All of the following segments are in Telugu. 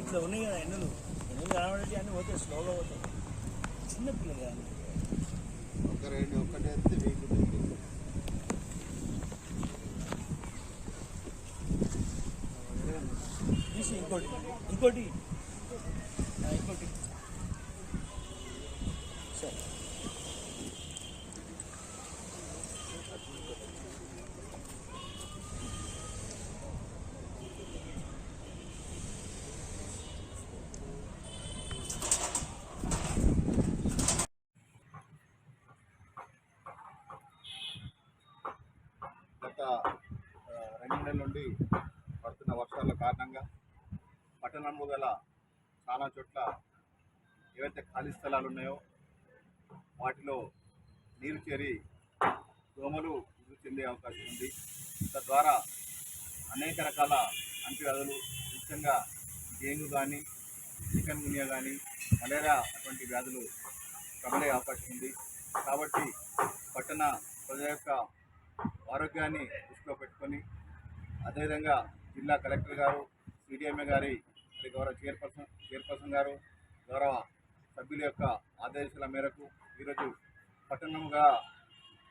ఇట్లా ఉన్నాయి కదా ఎన్నులు? ఎన్నులు కనబడి అన్నీ పోతాయి స్లోగా పోతాయి. చిన్నపిల్లలు కానీ ఒక రెండు ఒకటి ఎత్తే ఇంకోటి ఇంకోటి ఆ, ఇంకోటి సరే గత ఆ, రెండు నెలల నుండి పడుతున్న వర్షాల కారణంగా పట్టణంలో గల చాలా చోట్ల ఏవైతే ఖాళీ స్థలాలు ఉన్నాయో వాటిలో నీరు చేరి దోమలు వృద్ధి చెందే అవకాశం ఉంది. తద్వారా అనేక రకాల అంటువ్యాధులు ముఖ్యంగా డెంగ్యూ కానీ చికెన్ గునియా కానీ మలేరియా అటువంటి వ్యాధులు ప్రబలే అవకాశం ఉంది. కాబట్టి పట్టణ ప్రజల యొక్క ఆరోగ్యాన్ని దృష్టిలో పెట్టుకొని అదేవిధంగా జిల్లా కలెక్టర్ గారు సిడిఎంఏ గారి మరి గౌరవ చైర్పర్సన్ చైర్పర్సన్ గారు గౌరవ సభ్యుల యొక్క ఆదేశాల మేరకు ఈరోజు పట్టణంగా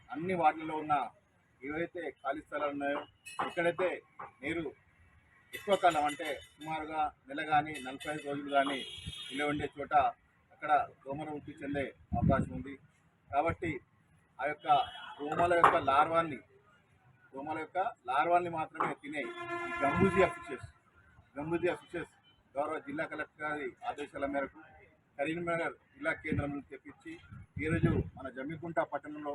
అన్ని వార్డులలో ఉన్న ఏవైతే ఖాళీ స్థలాలు ఉన్నాయో ఎక్కడైతే నీరు ఎక్కువ కాలం అంటే సుమారుగా నెల కానీ నలభై ఐదు రోజులు కానీ నిలవండే చోట అక్కడ దోమలు వృద్ధి చెందే అవకాశం ఉంది. కాబట్టి ఆ యొక్క రోమాల యొక్క లార్వాన్ని రోమాల యొక్క లార్వాల్ని మాత్రమే తినే గంబూజియా ఫిషెస్ గంబూజియా ఫిషెస్ గౌరవ జిల్లా కలెక్టర్ గారి ఆదేశాల మేరకు కరీంనగర్ జిల్లా కేంద్రం నుంచి తెప్పించి ఈరోజు మన జమ్మికుంట పట్టణంలో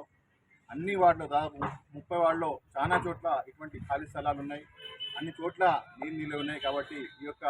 అన్ని వార్డులో దాదాపు ముప్పై వార్డులో చాలా చోట్ల ఇటువంటి ఖాళీ స్థలాలు ఉన్నాయి అన్ని చోట్ల నీళ్ళు నిల్వ ఉన్నాయి కాబట్టి ఈ యొక్క